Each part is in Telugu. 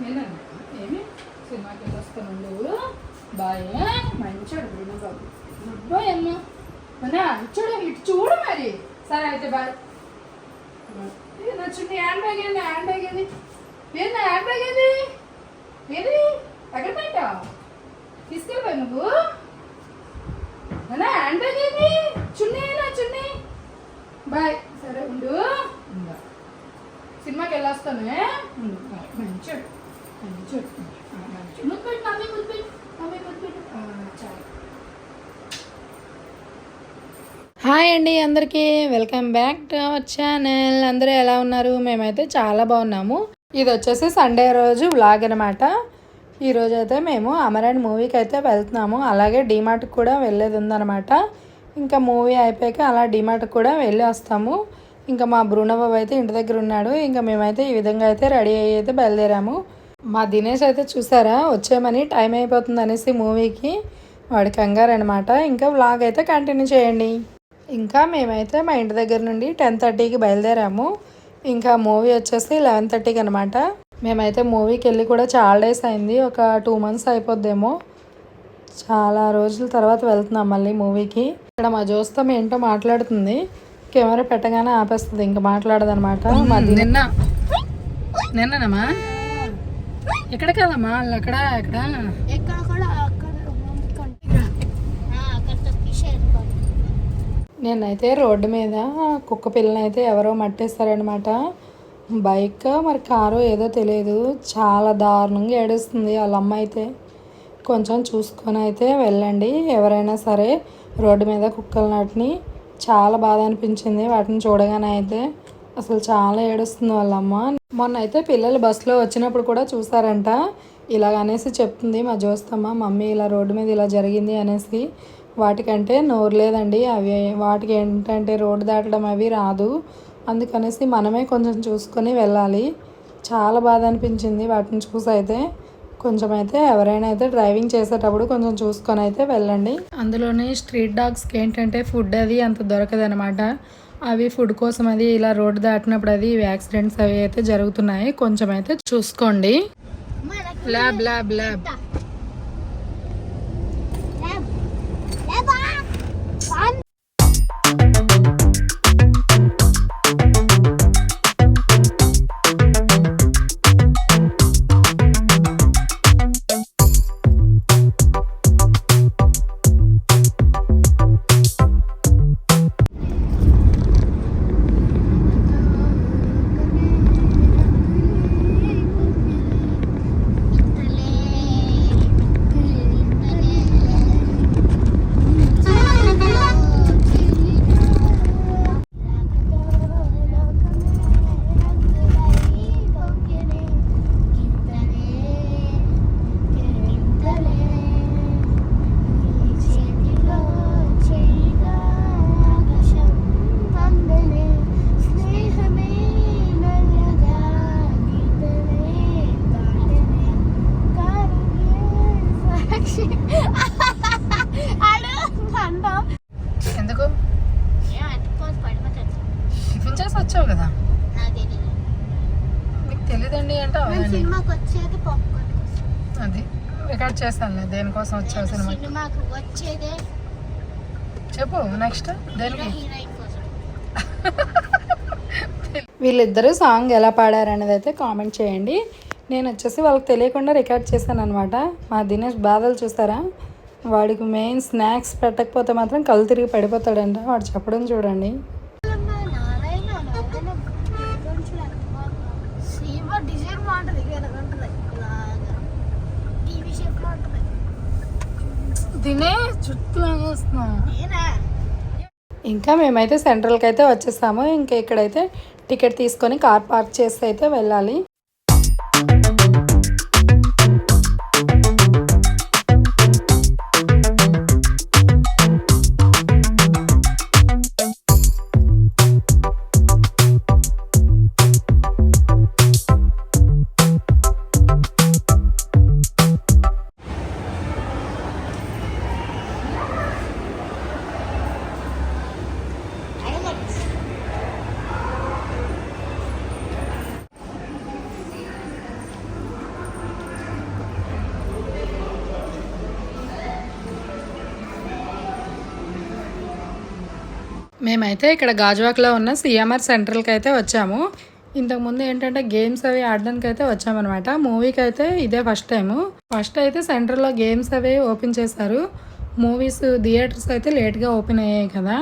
నేను ఏమి? సినిమాకి వెళ్ళొస్తాను బాయ్ మంచోడు బాబు. గుడ్ బాయ్ అమ్మ అన్నా చూడు ఇటు చూడు మరి. సరే అయితే బాయ్. ఏ నా చున్నీ హ్యాండ్ బ్యాగ్ ఏంది? హ్యాండ్ బ్యాగ్ ఏది? ఏది నా హ్యాండ్ బ్యాగ్ ఏది? ఏది? ఎక్కడ పెట్టా తీసుకెళ్ళిపోయి నువ్వు. అన్నా హ్యాండ్ బ్యాగ్ ఏది? చున్నీ నా చున్నీ. బాయ్. సరే ఉండు. ఉండు. సినిమాకి వెళ్ళొస్తాను. మంచోడు మంచోడు మంచోడు ముద్దు పెట్టు మమ్మీ ముద్దు పెట్టు. మమ్మీ ముద్దు పెట్టు. హాయ్ అండి అందరికీ. Welcome back to our channel. అందరూ ఎలా ఉన్నారు? మేమైతే చాలా బాగున్నాము. ఇది వచ్చేసి సండే రోజు వ్లాగ్ అనమాట ఈరోజు అయితే మేము అమరాన్ మూవీకి అయితే వెళ్తున్నాము. అలాగే డిమార్ట్కి కూడా వెళ్ళేది ఉందన్నమాట. ఇంకా మూవీ అయిపోయాక అలా డిమార్ట్కి కూడా వెళ్ళి వస్తాము ఇంకా మా బృణబాబు అయితే ఇంటి దగ్గర ఉన్నాడు. ఇంకా మేమైతే ఈ విధంగా అయితే రెడీ అయ్యి అయితే బయలుదేరాము. మా దినేష్ అయితే చూసారా? వచ్చేయమని టైం అయిపోతుంది అనేసి మూవీకి వాడి కంగారు అనమాట ఇంకా వ్లాగ్ అయితే కంటిన్యూ చేయండి. ఇంకా మేమైతే మా ఇంటి దగ్గర నుండి టెన్ థర్టీకి బయలుదేరాము. ఇంకా మూవీ వచ్చేసి లెవెన్ థర్టీకి అనమాట మేమైతే మూవీకి వెళ్ళి కూడా చాలా డేస్ అయింది. ఒక టూ మంత్స్ అయిపోద్దేమో. చాలా రోజుల తర్వాత వెళ్తున్నాం మళ్ళీ మూవీకి. ఇక్కడ మా జోస్తం ఏంటో మాట్లాడుతుంది. కెమెరా పెట్టగానే ఆపేస్తుంది ఇంకా మాట్లాడదనమాట. నిన్న. నిన్ననమ్మా? ఎక్కడ కదమ్మా వాళ్ళు అక్కడ ఎక్కడ? ఎక్కడ కూడా అక్కడ అక్కడ తప్పించారు నేనైతే రోడ్డు మీద కుక్క పిల్లని అయితే ఎవరో మట్టేస్తారనమాట. బైక్ మరి కారు ఏదో తెలియదు. చాలా దారుణంగా ఏడుస్తుంది వాళ్ళ అమ్మ అయితే. కొంచెం చూసుకొని అయితే వెళ్ళండి. ఎవరైనా సరే రోడ్డు మీద కుక్కల నాటిని చాలా బాధ అనిపించింది. వాటిని చూడగానే అయితే అసలు చాలా ఏడుస్తుంది వాళ్ళమ్మ. మొన్న అయితే పిల్లలు బస్సులో వచ్చినప్పుడు కూడా చూసారంట ఇలాగ అనేసి చెప్తుంది మా జోస్తమ్మ మమ్మీ ఇలా రోడ్డు మీద ఇలా జరిగింది అనేసి. వాటికంటే నోరు లేదండి అవి. వాటికి ఏంటంటే రోడ్డు దాటడం అవి రాదు. అందుకనేసి మనమే కొంచెం చూసుకొని వెళ్ళాలి. చాలా బాధ అనిపించింది వాటిని చూసి అయితే కొంచెం అయితే ఎవరైనా అయితే డ్రైవింగ్ చేసేటప్పుడు కొంచెం చూసుకొని అయితే వెళ్ళండి. అందులోనే స్ట్రీట్ డాగ్స్కి ఏంటంటే ఫుడ్ అది అంత దొరకదనమాట అవి ఫుడ్ కోసం అది ఇలా రోడ్డు దాటినప్పుడు అది యాక్సిడెంట్స్ అవి అయితే జరుగుతున్నాయి. కొంచెం అయితే చూసుకోండి ల్యాబ్ ల్యాబ్ ల్యాబ్ అంటే సినిమాకి వచ్చేది పాప్కార్న్ అది. రికార్డ్ చేస్తానులే దేనికోసం వచ్చావు సినిమా సినిమాకి? వచ్చేదే చెప్పు నెక్స్ట్ దేనికి? వీళ్ళిద్దరూ సాంగ్ ఎలా పాడారు అనేది అయితే కామెంట్ చేయండి. నేను వచ్చేసి వాళ్ళకి తెలియకుండా రికార్డ్ చేశాను అనమాట మా దినేష్ బాధలు చూసారా వాడికి మెయిన్ స్నాక్స్ పెట్టకపోతే మాత్రం కళ్ళు తిరిగి పడిపోతాడంట. వాడు చెప్పడం చూడండి. బాగుంటుంది ఉంటుంది. తినే చుట్టూ లాగేస్తున్నాం నేనా? ఇంకా మేమైతే సెంట్రల్కి అయితే వచ్చేసాము. ఇంకా ఇక్కడైతే టికెట్ తీసుకొని కార్ పార్క్ చేసి అయితే వెళ్ళాలి. మేమైతే ఇక్కడ గాజువాక్లో ఉన్న సిఎంఆర్ సెంట్రల్కి అయితే వచ్చాము ఇంతకుముందు ఏంటంటే గేమ్స్ అవి ఆడడానికి అయితే వచ్చామన్నమాట. మూవీకి అయితే ఇదే ఫస్ట్ టైము. ఫస్ట్ అయితే సెంటర్లో గేమ్స్ అవి ఓపెన్ చేశారు. మూవీస్ థియేటర్స్ అయితే లేట్గా ఓపెన్ అయ్యాయి కదా.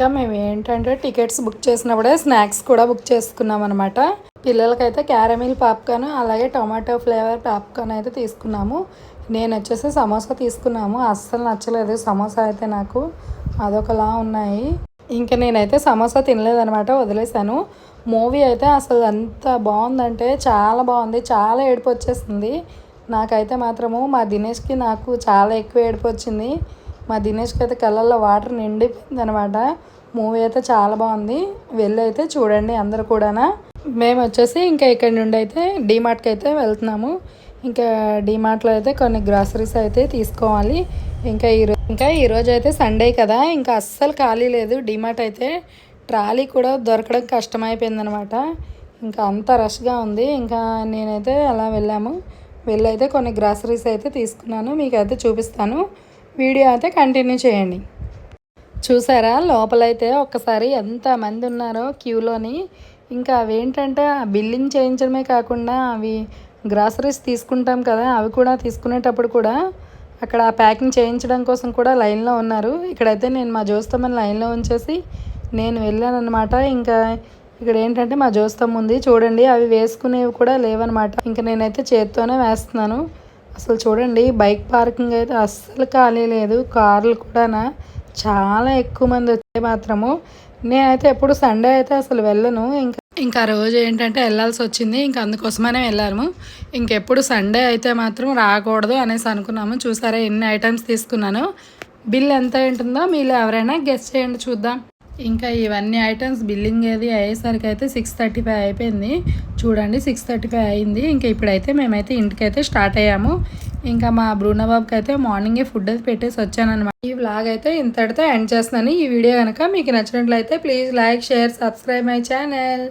ఇంకా మేము ఏంటంటే టికెట్స్ బుక్ చేసినప్పుడే స్నాక్స్ కూడా బుక్ చేసుకున్నాం అనమాట పిల్లలకైతే క్యారమిల్ పాప్కార్న్ అలాగే టొమాటో ఫ్లేవర్ పాప్కార్న్ అయితే తీసుకున్నాము. నేను వచ్చేసి సమోసా తీసుకున్నాము. అస్సలు నచ్చలేదు సమోసా అయితే నాకు. అదొకలా ఉన్నాయి. ఇంకా నేనైతే సమోసా తినలేదనమాట వదిలేశాను. మూవీ అయితే అసలు ఎంత బాగుందంటే చాలా బాగుంది చాలా ఏడుపు వచ్చేసింది. నాకైతే మాత్రము మా దినేష్కి నాకు చాలా ఎక్కువ ఏడుపు వచ్చింది. మా దినేష్కి అయితే కళ్ళల్లో వాటర్ నిండిపోయింది అనమాట మూవీ అయితే చాలా బాగుంది. వెళ్ళి అయితే చూడండి అందరు కూడానా. మేము వచ్చేసి ఇంకా ఇక్కడ నుండి అయితే డీమార్ట్కి అయితే వెళ్తున్నాము. ఇంకా డీమార్ట్లో అయితే కొన్ని గ్రాసరీస్ అయితే తీసుకోవాలి. ఇంకా ఈరోజు ఇంకా ఈరోజు అయితే సండే కదా. ఇంకా అస్సలు ఖాళీ లేదు. డీమార్ట్ అయితే ట్రాలీ కూడా దొరకడం కష్టమైపోయిందనమాట ఇంకా అంత రష్గా ఉంది. ఇంకా నేనైతే అలా వెళ్ళాము. వెళ్ళి అయితే కొన్ని గ్రాసరీస్ అయితే తీసుకున్నాను. మీకు అయితే చూపిస్తాను. వీడియో అయితే కంటిన్యూ చేయండి. చూసారా? లోపలైతే ఒక్కసారి ఎంత మంది ఉన్నారో క్యూలోని. ఇంకా అవి ఏంటంటే బిల్లింగ్ చేయించడమే కాకుండా అవి గ్రాసరీస్ తీసుకుంటాం కదా అవి కూడా తీసుకునేటప్పుడు కూడా అక్కడ ప్యాకింగ్ చేయించడం కోసం కూడా లైన్లో ఉన్నారు. ఇక్కడైతే నేను మా జోస్తమ్మని లైన్లో ఉంచేసి నేను వెళ్ళాను ఇంకా ఇక్కడ ఏంటంటే మా జోస్తం ఉంది. చూడండి అవి వేసుకునేవి కూడా లేవనమాట ఇంకా నేనైతే చేత్తోనే వేస్తున్నాను. అసలు చూడండి బైక్ పార్కింగ్ అయితే అస్సలు ఖాళీ లేదు. కార్లు కూడానా చాలా ఎక్కువ మంది వచ్చే మాత్రము. నేనైతే ఎప్పుడు సండే అయితే అసలు వెళ్ళను. ఇంకా ఇంకా రోజు ఏంటంటే వెళ్ళాల్సి వచ్చింది. ఇంకా అందుకోసమనే వెళ్ళాము. ఇంకెప్పుడు సండే అయితే మాత్రం రాకూడదు అనేసి అనుకున్నాము. చూసారా ఎన్ని ఐటమ్స్ తీసుకున్నాను. బిల్ ఎంత ఉంటుందో మీరు ఎవరైనా గెస్ట్ చేయండి చూద్దాం. ఇంకా ఇవన్నీ ఐటమ్స్ బిల్లింగ్ ఏది అయ్యేసరికి అయితే సిక్స్ థర్టీ ఫైవ్ అయిపోయింది. చూడండి సిక్స్ థర్టీ ఫైవ్ అయింది. ఇంకా ఇప్పుడైతే మేమైతే ఇంటికైతే స్టార్ట్ అయ్యాము. ఇంకా మా బ్రూనబాబుకి అయితే మార్నింగే ఫుడ్ అది పెట్టేసి వచ్చానమాట ఈ వ్లాగ్ అయితే ఇంతటితో ఎండ్ చేస్తున్నాను. ఈ వీడియో కనుక మీకు నచ్చినట్లయితే please like share subscribe my channel.